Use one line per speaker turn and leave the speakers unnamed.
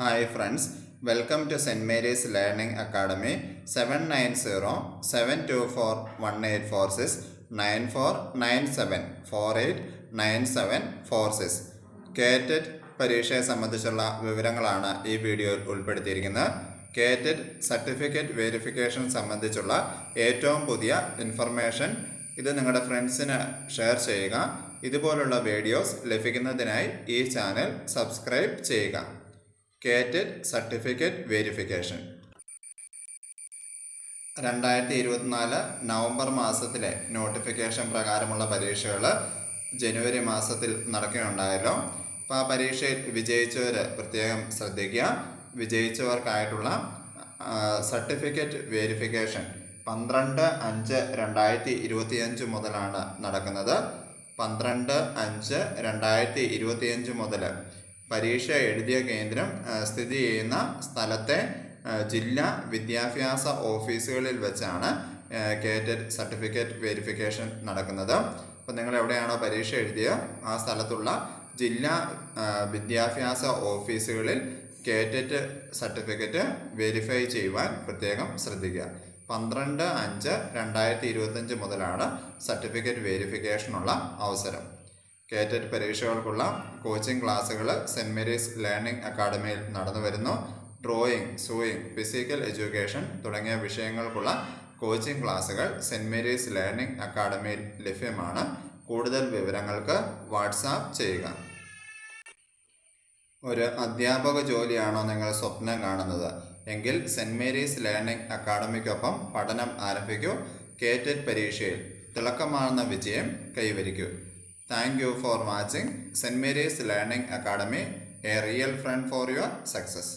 Hi friends welcome to saint Mary's learning academy seven nine zero seven two four one eight four six nine four nine seven four eight nine seven four six കേറ്റഡ് പരീക്ഷയെ സംബന്ധിച്ചുള്ള വിവരങ്ങളാണ് ഈ വീഡിയോയിൽ ഉൾപ്പെടുത്തിയിരിക്കുന്നത് കേറ്റഡ് certificate verification സംബന്ധിച്ചുള്ള ഏറ്റവും പുതിയ information ഇത് നിങ്ങളുടെ ഫ്രണ്ട്സിന് ഷെയർ ചെയ്യുക ഇതുപോലുള്ള വീഡിയോസ് ലഭിക്കുന്നതിനായി ഈ ചാനൽ സബ്സ്ക്രൈബ് ചെയ്യുക കേറ്റഡ് സർട്ടിഫിക്കറ്റ് വെരിഫിക്കേഷൻ രണ്ടായിരത്തി ഇരുപത്തിനാല് നവംബർ മാസത്തിലെ നോട്ടിഫിക്കേഷൻ പ്രകാരമുള്ള പരീക്ഷകൾ ജനുവരി മാസത്തിൽ നടക്കുകയുണ്ടായല്ലോ അപ്പോൾ ആ പരീക്ഷയിൽ വിജയിച്ചവർ പ്രത്യേകം ശ്രദ്ധിക്കുക വിജയിച്ചവർക്കായിട്ടുള്ള സർട്ടിഫിക്കറ്റ് വെരിഫിക്കേഷൻ പന്ത്രണ്ട് അഞ്ച് രണ്ടായിരത്തി ഇരുപത്തിയഞ്ച് മുതലാണ് നടക്കുന്നത് പന്ത്രണ്ട് അഞ്ച് രണ്ടായിരത്തി ഇരുപത്തിയഞ്ച് മുതൽ പരീക്ഷ എഴുതിയ കേന്ദ്രം സ്ഥിതി ചെയ്യുന്ന സ്ഥലത്തെ ജില്ലാ വിദ്യാഭ്യാസ ഓഫീസുകളിൽ വെച്ചാണ് കേറ്റഡ് സർട്ടിഫിക്കറ്റ് വെരിഫിക്കേഷൻ നടക്കുന്നത് അപ്പോൾ നിങ്ങൾ എവിടെയാണോ പരീക്ഷ എഴുതിയ ആ സ്ഥലത്തുള്ള ജില്ലാ വിദ്യാഭ്യാസ ഓഫീസുകളിൽ കേറ്ററ്റ് സർട്ടിഫിക്കറ്റ് വെരിഫൈ ചെയ്യുവാൻ പ്രത്യേകം ശ്രദ്ധിക്കുക പന്ത്രണ്ട് അഞ്ച് രണ്ടായിരത്തി ഇരുപത്തഞ്ച് മുതലാണ് സർട്ടിഫിക്കറ്റ് വെരിഫിക്കേഷനുള്ള അവസരം കേറ്ററ്റ് പരീക്ഷകൾക്കുള്ള കോച്ചിംഗ് ക്ലാസ്സുകൾ സെൻറ് മേരീസ് ലേണിംഗ് അക്കാഡമിയിൽ നടന്നു വരുന്നു ഡ്രോയിങ് സൂയിങ് ഫിസിക്കൽ എഡ്യൂക്കേഷൻ തുടങ്ങിയ വിഷയങ്ങൾക്കുള്ള കോച്ചിംഗ് ക്ലാസ്സുകൾ സെൻറ് മേരീസ് ലേണിംഗ് അക്കാഡമിയിൽ ലഭ്യമാണ് കൂടുതൽ വിവരങ്ങൾക്ക് വാട്സാപ്പ് ചെയ്യുക ഒരു അധ്യാപക ജോലിയാണോ നിങ്ങൾ സ്വപ്നം കാണുന്നത് എങ്കിൽ സെൻറ് മേരീസ് ലേണിംഗ് അക്കാഡമിക്കൊപ്പം പഠനം ആരംഭിക്കൂ കേറ്ററ്റ് പരീക്ഷയിൽ തിളക്കമാർന്ന വിജയം കൈവരിക്കൂ Thank you for watching St. Mary's Learning Academy, a real friend for your success.